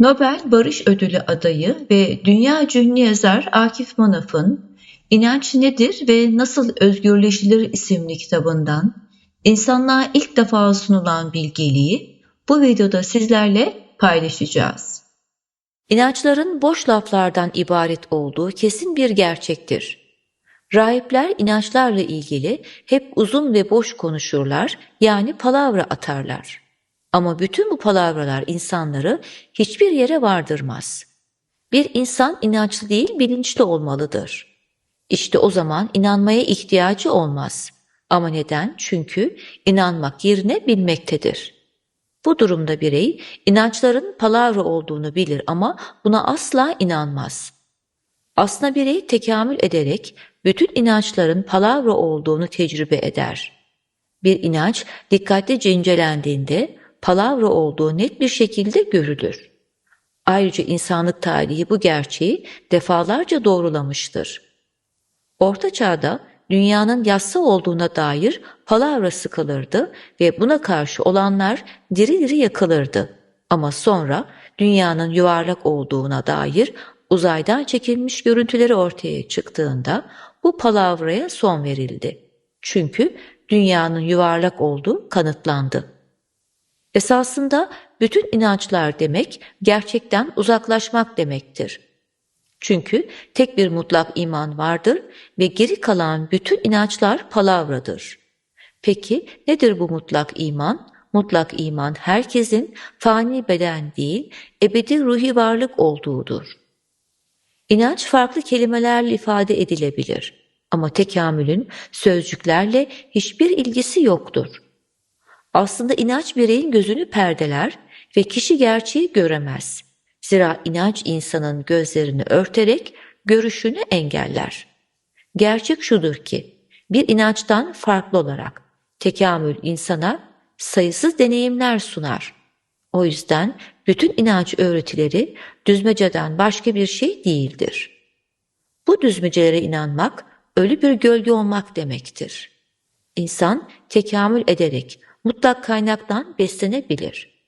Nobel Barış Ödülü adayı ve dünya ünlü yazar Akif Manaf'ın İnanç Nedir ve Nasıl Özgürleşilir isimli kitabından insanlığa ilk defa sunulan bilgeliği bu videoda sizlerle paylaşacağız. İnançların boş laflardan ibaret olduğu kesin bir gerçektir. Rahipler inançlarla ilgili hep uzun ve boş konuşurlar yani palavra atarlar. Ama bütün bu palavralar insanları hiçbir yere vardırmaz. Bir insan inançlı değil bilinçli olmalıdır. İşte o zaman inanmaya ihtiyacı olmaz. Ama neden? Çünkü inanmak yerine bilmektedir. Bu durumda birey inançların palavra olduğunu bilir ama buna asla inanmaz. Aslında birey tekamül ederek bütün inançların palavra olduğunu tecrübe eder. Bir inanç dikkatlice incelendiğinde palavra olduğu net bir şekilde görülür. Ayrıca insanlık tarihi bu gerçeği defalarca doğrulamıştır. Orta Çağ'da dünyanın yassı olduğuna dair palavra sıkılırdı ve buna karşı olanlar diri diri yakılırdı. Ama sonra dünyanın yuvarlak olduğuna dair uzaydan çekilmiş görüntüleri ortaya çıktığında bu palavraya son verildi. Çünkü dünyanın yuvarlak olduğu kanıtlandı. Esasında bütün inançlar demek gerçekten uzaklaşmak demektir. Çünkü tek bir mutlak iman vardır ve geri kalan bütün inançlar palavradır. Peki nedir bu mutlak iman? Mutlak iman herkesin fani beden değil, ebedi ruhi varlık olduğudur. İnanç farklı kelimelerle ifade edilebilir ama tekamülün sözcüklerle hiçbir ilgisi yoktur. Aslında inanç bireyin gözünü perdeler ve kişi gerçeği göremez. Zira inanç insanın gözlerini örterek görüşünü engeller. Gerçek şudur ki bir inançtan farklı olarak tekamül insana sayısız deneyimler sunar. O yüzden bütün inanç öğretileri düzmeceden başka bir şey değildir. Bu düzmecelere inanmak ölü bir gölge olmak demektir. İnsan tekamül ederek mutlak kaynaktan beslenebilir.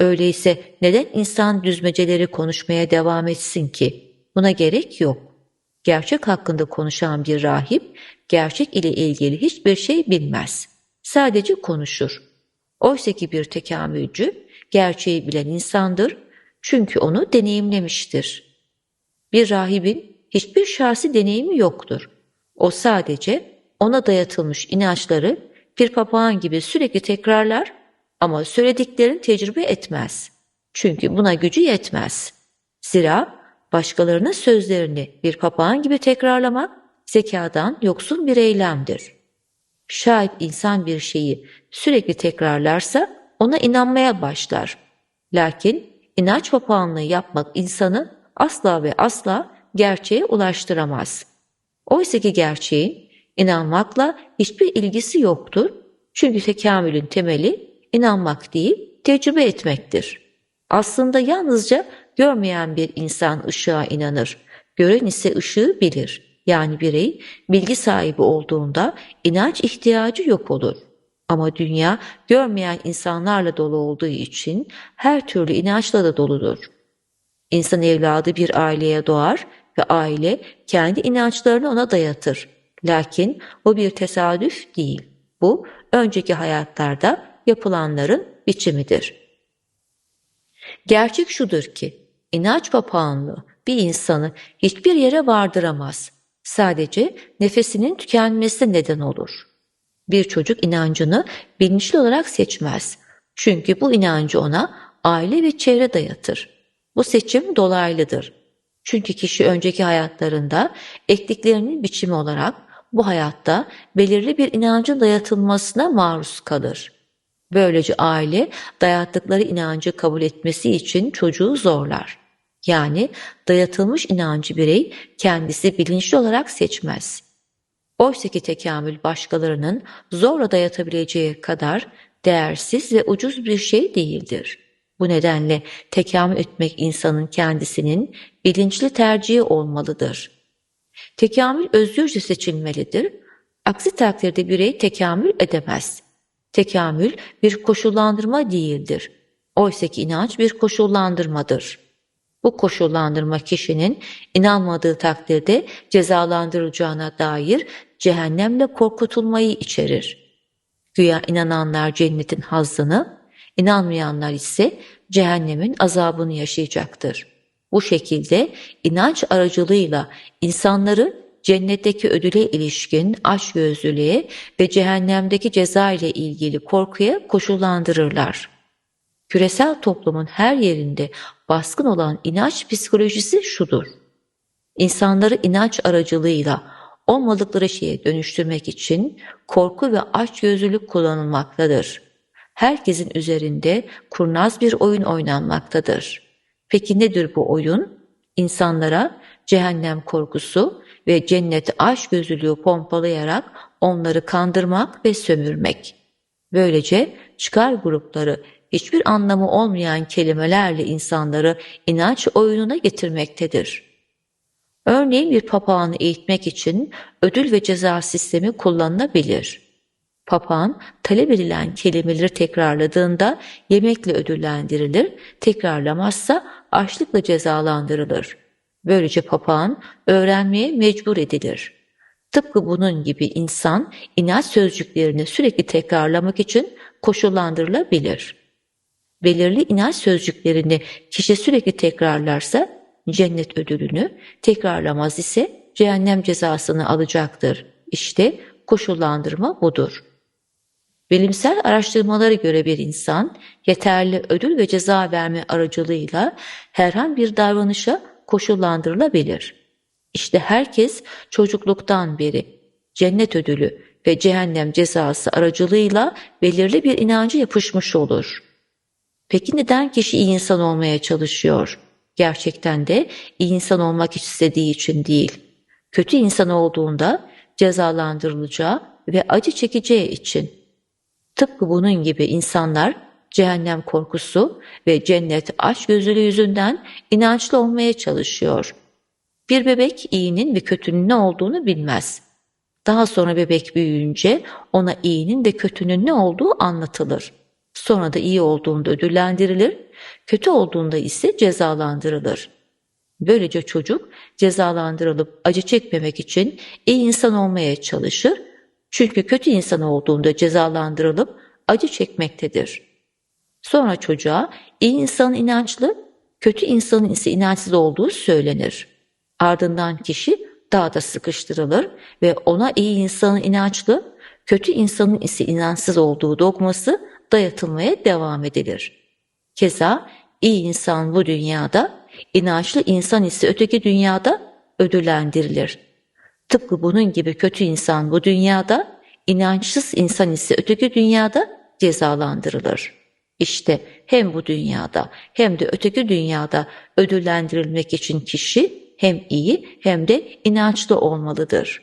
Öyleyse neden insan düzmeceleri konuşmaya devam etsin ki? Buna gerek yok. Gerçek hakkında konuşan bir rahip gerçek ile ilgili hiçbir şey bilmez. Sadece konuşur. Oysa ki bir tekamülcü gerçeği bilen insandır çünkü onu deneyimlemiştir. Bir rahibin hiçbir şahsi deneyimi yoktur. O sadece ona dayatılmış inançları bir papağan gibi sürekli tekrarlar ama söylediklerini tecrübe etmez. Çünkü buna gücü yetmez. Zira başkalarının sözlerini bir papağan gibi tekrarlamak zekadan yoksun bir eylemdir. Şayet insan bir şeyi sürekli tekrarlarsa ona inanmaya başlar. Lakin inanç papağanlığı yapmak insanı asla ve asla gerçeğe ulaştıramaz. Oysa ki gerçeğin İnanmakla hiçbir ilgisi yoktur. Çünkü tekamülün temeli inanmak değil, tecrübe etmektir. Aslında yalnızca görmeyen bir insan ışığa inanır. Gören ise ışığı bilir. Yani birey bilgi sahibi olduğunda inanç ihtiyacı yok olur. Ama dünya görmeyen insanlarla dolu olduğu için her türlü inançla da doludur. İnsan evladı bir aileye doğar ve aile kendi inançlarını ona dayatır. Lakin o bir tesadüf değil. Bu önceki hayatlarda yapılanların biçimidir. Gerçek şudur ki inanç papağanlığı bir insanı hiçbir yere vardıramaz. Sadece nefesinin tükenmesine neden olur. Bir çocuk inancını bilinçli olarak seçmez. Çünkü bu inancı ona aile ve çevre dayatır. Bu seçim dolaylıdır. Çünkü kişi önceki hayatlarında ektiklerinin biçimi olarak bu hayatta belirli bir inancın dayatılmasına maruz kalır. Böylece aile dayattıkları inancı kabul etmesi için çocuğu zorlar. Yani dayatılmış inancı birey kendisi bilinçli olarak seçmez. Oysa ki tekamül başkalarının zorla dayatabileceği kadar değersiz ve ucuz bir şey değildir. Bu nedenle tekamül etmek insanın kendisinin bilinçli tercihi olmalıdır. Tekamül özgürce seçilmelidir. Aksi takdirde birey tekamül edemez. Tekamül bir koşullandırma değildir. Oysa ki inanç bir koşullandırmadır. Bu koşullandırma kişinin inanmadığı takdirde cezalandırılacağına dair cehennemle korkutulmayı içerir. Güya inananlar cennetin hazzını, inanmayanlar ise cehennemin azabını yaşayacaktır. Bu şekilde inanç aracılığıyla insanları cennetteki ödüle ilişkin açgözlülüğe ve cehennemdeki ceza ile ilgili korkuya koşullandırırlar. Küresel toplumun her yerinde baskın olan inanç psikolojisi şudur. İnsanları inanç aracılığıyla olmadıkları şeye dönüştürmek için korku ve açgözlülük kullanılmaktadır. Herkesin üzerinde kurnaz bir oyun oynanmaktadır. Peki nedir bu oyun? İnsanlara cehennem korkusu ve cenneti aşk gözlülüğü pompalayarak onları kandırmak ve sömürmek. Böylece çıkar grupları hiçbir anlamı olmayan kelimelerle insanları inanç oyununa getirmektedir. Örneğin bir papağanı eğitmek için ödül ve ceza sistemi kullanılabilir. Papağan talep edilen kelimeleri tekrarladığında yemekle ödüllendirilir, tekrarlamazsa açlıkla cezalandırılır. Böylece papağan öğrenmeye mecbur edilir. Tıpkı bunun gibi insan inat sözcüklerini sürekli tekrarlamak için koşullandırılabilir. Belirli inat sözcüklerini kişi sürekli tekrarlarsa cennet ödülünü, tekrarlamaz ise cehennem cezasını alacaktır. İşte koşullandırma budur. Bilimsel araştırmalara göre bir insan yeterli ödül ve ceza verme aracılığıyla herhangi bir davranışa koşullandırılabilir. İşte herkes çocukluktan beri cennet ödülü ve cehennem cezası aracılığıyla belirli bir inancı yapışmış olur. Peki neden kişi iyi insan olmaya çalışıyor? Gerçekten de iyi insan olmak istediği için değil. Kötü insan olduğunda cezalandırılacağı ve acı çekeceği için. Tıpkı bunun gibi insanlar cehennem korkusu ve cennet aşk gözlülüğü yüzünden inançlı olmaya çalışıyor. Bir bebek iyinin ve kötünün ne olduğunu bilmez. Daha sonra bebek büyüyünce ona iyinin ve kötünün ne olduğu anlatılır. Sonra da iyi olduğunda ödüllendirilir, kötü olduğunda ise cezalandırılır. Böylece çocuk cezalandırılıp acı çekmemek için iyi insan olmaya çalışır. Çünkü kötü insan olduğunda cezalandırılıp acı çekmektedir. Sonra çocuğa iyi insanın inançlı, kötü insanın ise inançsız olduğu söylenir. Ardından kişi daha da sıkıştırılır ve ona iyi insanın inançlı, kötü insanın ise inançsız olduğu dogması dayatılmaya devam edilir. Keza iyi insan bu dünyada, inançlı insan ise öteki dünyada ödüllendirilir. Tıpkı bunun gibi kötü insan bu dünyada, inançsız insan ise öteki dünyada cezalandırılır. İşte hem bu dünyada hem de öteki dünyada ödüllendirilmek için kişi hem iyi hem de inançlı olmalıdır.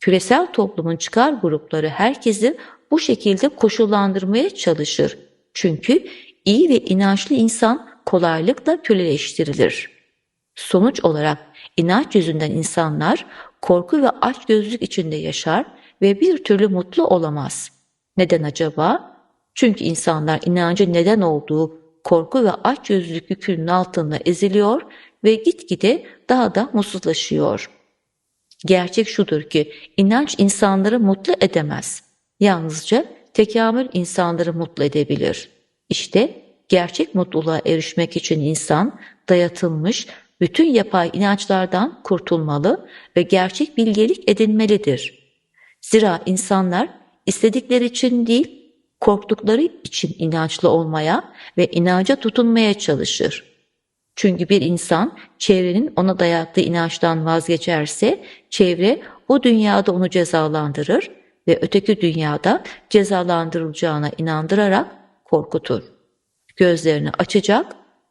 Küresel toplumun çıkar grupları herkesi bu şekilde koşullandırmaya çalışır. Çünkü iyi ve inançlı insan kolaylıkla köleleştirilir. Sonuç olarak inanç yüzünden insanlar korku ve açgözlük içinde yaşar ve bir türlü mutlu olamaz. Neden acaba? Çünkü insanlar inancı neden olduğu korku ve açgözlülük yükünün altında eziliyor ve gitgide daha da mutsuzlaşıyor. Gerçek şudur ki inanç insanları mutlu edemez. Yalnızca tekamül insanları mutlu edebilir. İşte gerçek mutluluğa erişmek için insan dayatılmış bütün yapay inançlardan kurtulmalı ve gerçek bilgelik edinmelidir. Zira insanlar istedikleri için değil korktukları için inançlı olmaya ve inanca tutunmaya çalışır. Çünkü bir insan çevrenin ona dayattığı inançtan vazgeçerse çevre bu dünyada onu cezalandırır ve öteki dünyada cezalandırılacağına inandırarak korkutur. Gözlerini açacak,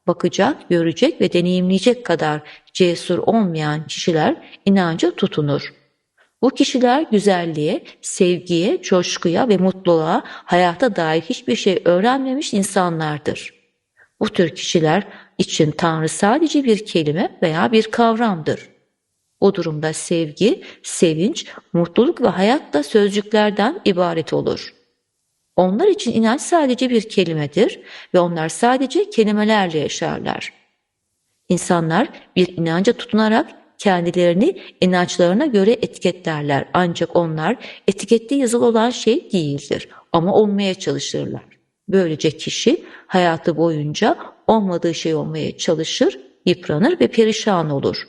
bakacak, görecek ve deneyimleyecek kadar cesur olmayan kişiler inanca tutunur. Bu kişiler güzelliğe, sevgiye, coşkuya ve mutluluğa hayata dair hiçbir şey öğrenmemiş insanlardır. Bu tür kişiler için Tanrı sadece bir kelime veya bir kavramdır. Bu durumda sevgi, sevinç, mutluluk ve hayat da sözcüklerden ibaret olur. Onlar için inanç sadece bir kelimedir ve onlar sadece kelimelerle yaşarlar. İnsanlar bir inanca tutunarak kendilerini inançlarına göre etiketlerler ancak onlar etikette yazılı olan şey değildir ama olmaya çalışırlar. Böylece kişi hayatı boyunca olmadığı şey olmaya çalışır, yıpranır ve perişan olur.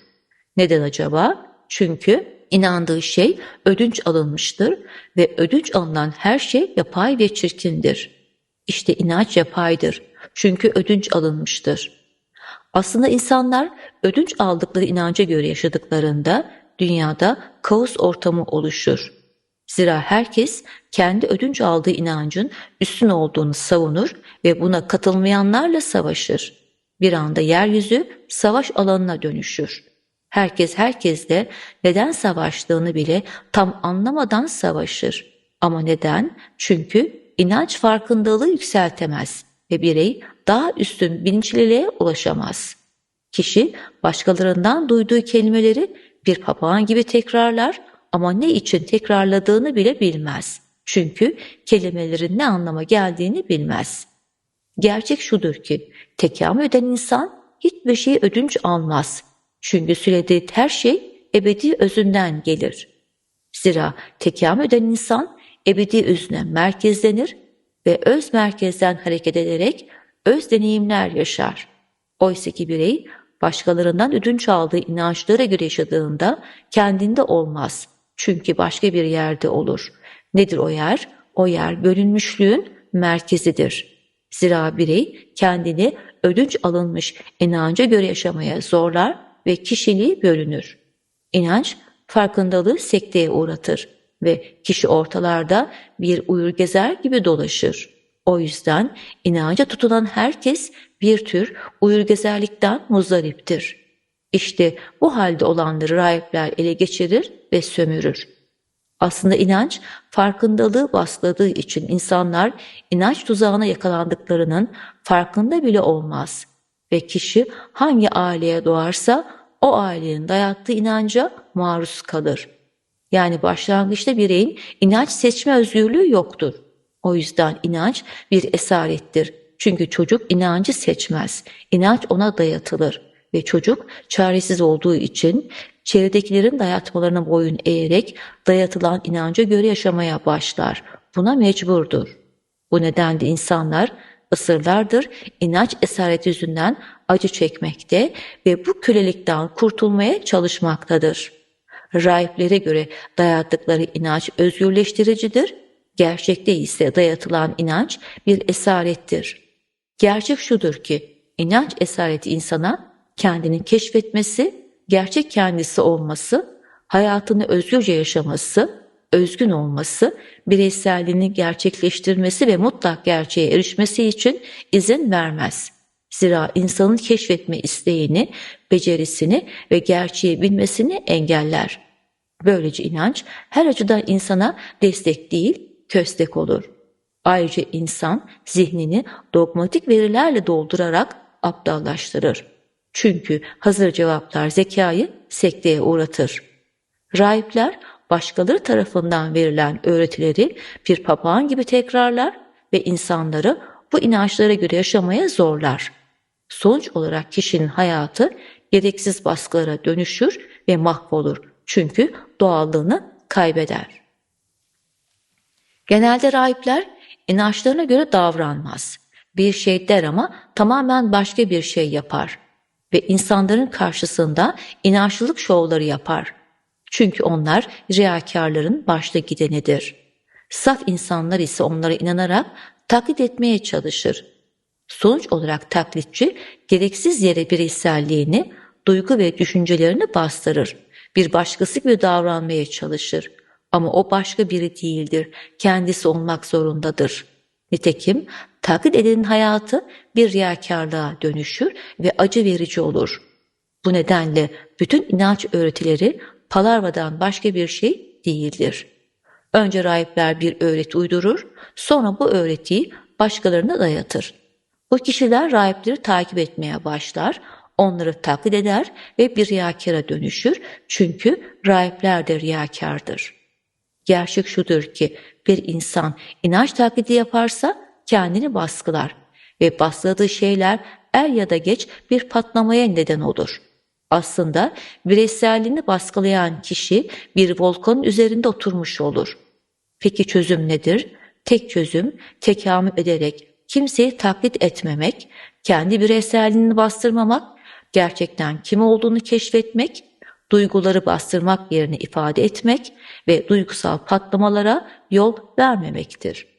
Neden acaba? Çünkü inandığı şey ödünç alınmıştır ve ödünç alınan her şey yapay ve çirkindir. İşte inanç yapaydır. Çünkü ödünç alınmıştır. Aslında insanlar ödünç aldıkları inanca göre yaşadıklarında dünyada kaos ortamı oluşur. Zira herkes kendi ödünç aldığı inancın üstün olduğunu savunur ve buna katılmayanlarla savaşır. Bir anda yeryüzü savaş alanına dönüşür. Herkes herkesle neden savaştığını bile tam anlamadan savaşır. Ama neden? Çünkü inanç farkındalığı yükseltemez ve birey daha üstün bilinçliliğe ulaşamaz. Kişi başkalarından duyduğu kelimeleri bir papağan gibi tekrarlar ama ne için tekrarladığını bile bilmez. Çünkü kelimelerin ne anlama geldiğini bilmez. Gerçek şudur ki tekamül eden insan hiçbir şeyi ödünç almaz. Çünkü söylediği her şey ebedi özünden gelir. Zira tekamül eden insan ebedi özüne merkezlenir ve öz merkezden hareket ederek öz deneyimler yaşar. Oysa ki birey başkalarından ödünç aldığı inançlara göre yaşadığında kendinde olmaz. Çünkü başka bir yerde olur. Nedir o yer? O yer bölünmüşlüğün merkezidir. Zira birey kendini ödünç alınmış inanca göre yaşamaya zorlar ve kişiliği bölünür. İnanç farkındalığı sekteye uğratır ve kişi ortalarda bir uyur gezer gibi dolaşır. O yüzden inanca tutulan herkes bir tür uyurgezerlikten muzdariptir. İşte bu halde olanları rahipler ele geçirir ve sömürür. Aslında inanç farkındalığı baskıladığı için insanlar inanç tuzağına yakalandıklarının farkında bile olmaz ve kişi hangi aileye doğarsa o ailenin dayattığı inanca maruz kalır. Yani başlangıçta bireyin inanç seçme özgürlüğü yoktur. O yüzden inanç bir esarettir. Çünkü çocuk inancı seçmez. İnanç ona dayatılır ve çocuk çaresiz olduğu için çevredekilerin dayatmalarına boyun eğerek dayatılan inanca göre yaşamaya başlar. Buna mecburdur. Bu nedenle insanlar ısırlardır inanç esaret yüzünden acı çekmekte ve bu kölelikten kurtulmaya çalışmaktadır. Rahiplere göre dayattıkları inanç özgürleştiricidir, gerçekte ise dayatılan inanç bir esarettir. Gerçek şudur ki inanç esareti insana kendini keşfetmesi, gerçek kendisi olması, hayatını özgürce yaşaması, özgün olması, bireyselliğini gerçekleştirmesi ve mutlak gerçeğe erişmesi için izin vermez. Zira insanın keşfetme isteğini, becerisini ve gerçeği bilmesini engeller. Böylece inanç her açıdan insana destek değil, köstek olur. Ayrıca insan zihnini dogmatik verilerle doldurarak aptallaştırır. Çünkü hazır cevaplar zekayı sekteye uğratır. Rahipler başkaları tarafından verilen öğretileri bir papağan gibi tekrarlar ve insanları bu inançlara göre yaşamaya zorlar. Sonuç olarak kişinin hayatı gereksiz baskılara dönüşür ve mahvolur. Çünkü doğallığını kaybeder. Genelde rahipler inançlarına göre davranmaz. Bir şey der ama tamamen başka bir şey yapar ve insanların karşısında inançlılık şovları yapar. Çünkü onlar riyakarların başta gidenidir. Saf insanlar ise onlara inanarak taklit etmeye çalışır. Sonuç olarak taklitçi gereksiz yere bireyselliğini, duygu ve düşüncelerini bastırır. Bir başkası gibi davranmaya çalışır. Ama o başka biri değildir. Kendisi olmak zorundadır. Nitekim taklit edenin hayatı bir riyakarlığa dönüşür ve acı verici olur. Bu nedenle bütün inanç öğretileri palarvadan başka bir şey değildir. Önce rahipler bir öğreti uydurur, sonra bu öğretiyi başkalarına dayatır. Bu kişiler rahipleri takip etmeye başlar, onları taklit eder ve bir riyakara dönüşür çünkü rahipler de riyakardır. Gerçek şudur ki bir insan inanç taklidi yaparsa kendini baskılar ve baskıladığı şeyler er ya da geç bir patlamaya neden olur. Aslında bireyselliğini baskılayan kişi bir volkanın üzerinde oturmuş olur. Peki çözüm nedir? Tek çözüm tekamül ederek kimseyi taklit etmemek, kendi bireyselliğini bastırmamak, gerçekten kim olduğunu keşfetmek, duyguları bastırmak yerine ifade etmek ve duygusal patlamalara yol vermemektir.